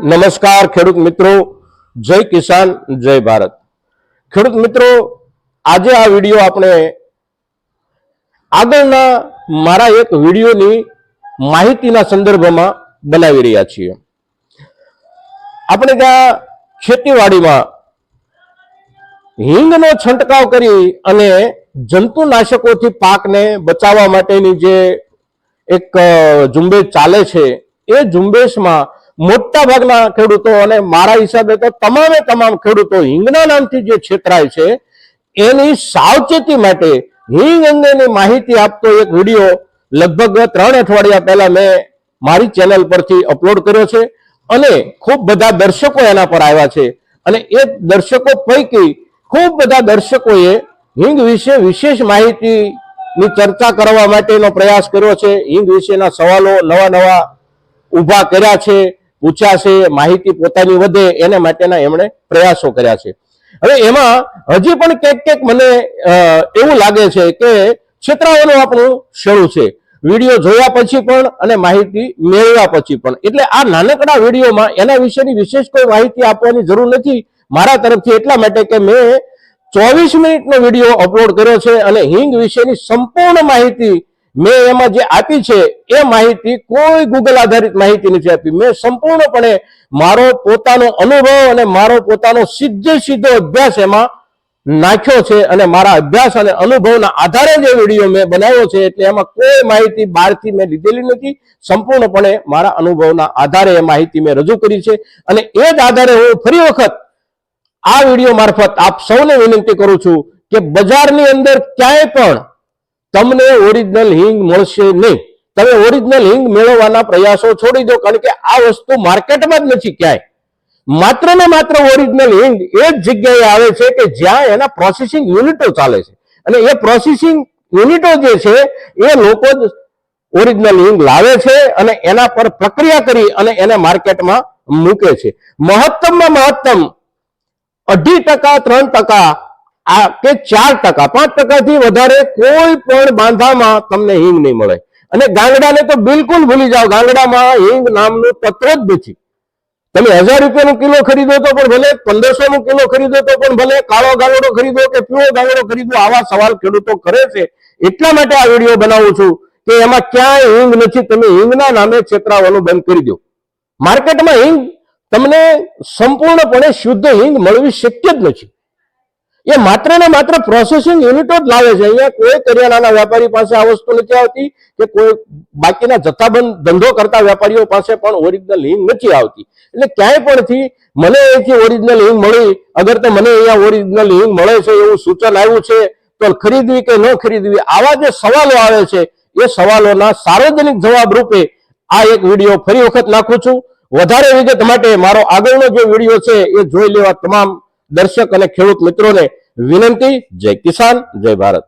નમસ્કાર ખેડૂત મિત્રો, જય કિસાન, જય ભારત. ખેડૂત મિત્રો, આજે આ વીડિયો આપણે આગળના મારા એક વિડીયોની માહિતીના સંદર્ભમાં બનાવી રહ્યા છીએ. આપણે ત્યાં ખેતીવાડીમાં હિંગનો છંટકાવ કરી અને જંતુનાશકોથી પાકને બચાવવા માટેની જે એક ઝુંબેશ ચાલે છે, એ ઝુંબેશમાં મોટા ભાગના ખેડૂતો અને મારા હિસાબે તો તમામે તમામ ખેડૂતો હિંગના નામથી જે છેતરાય છે, એની સાવચેતી માટે હિંગ અંગેની માહિતી આપતો એક વીડિયો લગભગ ત્રણ અઠવાડિયા પહેલા મેં મારી ચેનલ પરથી અપલોડ કર્યો છે અને ખૂબ બધા દર્શકો એના પર આવ્યા છે. અને એ દર્શકો પૈકી ખૂબ બધા દર્શકોએ હિંગ વિશે વિશેષ માહિતીની ચર્ચા કરવા માટેનો પ્રયાસ કર્યો છે. હિંગ વિશેના સવાલો નવા નવા ઊભા કર્યા છે. પૂછ્યા છે, માહિતી પોતાની વધે એના માટેના એમણે પ્રયાસો કર્યા છે. હવે એમાં હજી પણ ક્યાંક ક્યાંક મને એવું લાગે છે કે છેતરાવાનું આપણું શરૂ છે. વીડિયો જોયા પછી પણ અને માહિતી મેળવ્યા પછી પણ. એટલે આ નાનકડા વિડીયોમાં એના વિશેની વિશેષ કોઈ માહિતી આપવાની જરૂર નથી. મારા તરફથી એટલા માટે કે મેં ચોવીસ મિનિટનો વીડિયો અપલોડ કર્યો છે અને હિંગ વિશેની સંપૂર્ણ માહિતી મેં એમાં જે આપી છે, એ માહિતી કોઈ ગૂગલ આધારિત માહિતી નથી આપી. મેં સંપૂર્ણપણે મારો પોતાનો અનુભવ અને મારો પોતાનો સીધે સીધો અભ્યાસ એમાં નાખ્યો છે અને મારા અભ્યાસ અને અનુભવના આધારે જે વીડિયો મેં બનાવ્યો છે, એટલે એમાં કોઈ માહિતી બહારથી મેં લીધેલી નથી. સંપૂર્ણપણે મારા અનુભવના આધારે એ માહિતી મેં રજૂ કરી છે અને એ જ આધારે હું ફરી વખત આ વીડિયો મારફત આપ સૌને વિનંતી કરું છું કે બજારની અંદર ક્યાંય પણ તમને ઓરિજિનલ હિંગ મળશે નહીં. તમે ઓરિજિનલ હિંગ મેળવવાના પ્રયાસો છોડી દો, કારણ કે આ વસ્તુ માર્કેટમાં જ નથી ક્યાંય. માત્ર ને માત્ર ઓરિજિનલ હિંગ એ જ જગ્યાએ આવે છે કે જ્યાં એના પ્રોસેસિંગ યુનિટો ચાલે છે. અને એ પ્રોસેસિંગ યુનિટો જે છે, એ લોકો જ ઓરિજિનલ હિંગ લાવે છે અને એના પર પ્રક્રિયા કરી અને એને માર્કેટમાં મૂકે છે. મહત્તમમાં મહત્તમ અઢી ટકા, ત્રણ ટકા આ કે ચાર ટકા, પાંચ ટકાથી વધારે કોઈ પણ બાંધામાં તમને હિંગ નહીં મળે. અને ગાંગડાને તો બિલકુલ ભૂલી જાઓ, ગાંગડામાં હિંગ નામનું તત્વ જ નથી. તમે હજાર રૂપિયાનું કિલો ખરીદો તો પણ ભલે પંદરસો નું કિલો ખરીદો તો પણ ભલે, કાળો ગાંગડો ખરીદો કે પીળો ગાંગડો ખરીદો, આવા સવાલ ખેડૂતો કરે છે. એટલા માટે આ વીડિયો બનાવું છું કે એમાં ક્યાંય હિંગ નથી, તમે હિંગના નામે છેતરાવાનું બંધ કરી દો. માર્કેટમાં હિંગ તમને સંપૂર્ણપણે શુદ્ધ હિંગ મળવી શક્ય જ નથી. એ માત્ર ને માત્ર પ્રોસેસિંગ યુનિટો જ લાવે છે. અહીંયા કોઈ કરિયાણાના વેપારી પાસે આ વસ્તુ નથી આવતી કે કોઈ બાકીના જથ્થાબંધ ધંધો કરતા વેપારીઓ પાસે પણ ઓરિજિનલ હિંગ નથી આવતી. એટલે ક્યાંય પણથી મને અહીંથી ઓરિજિનલ હિંગ મળી, અગર તો મને અહીંયા ઓરિજિનલ હિંગ મળે છે એવું સૂચન આવ્યું છે, તો ખરીદવી કે ન ખરીદવી, આવા જે સવાલો આવે છે, એ સવાલોના સાર્વજનિક જવાબ રૂપે આ એક વીડિયો ફરી વખત નાખું છું. વધારે વિગત માટે મારો આગળનો જે વીડિયો છે એ જોઈ લેવા તમામ દર્શક અને ખેડૂત મિત્રોને વિનંતી જય કિસાન જય ભારત.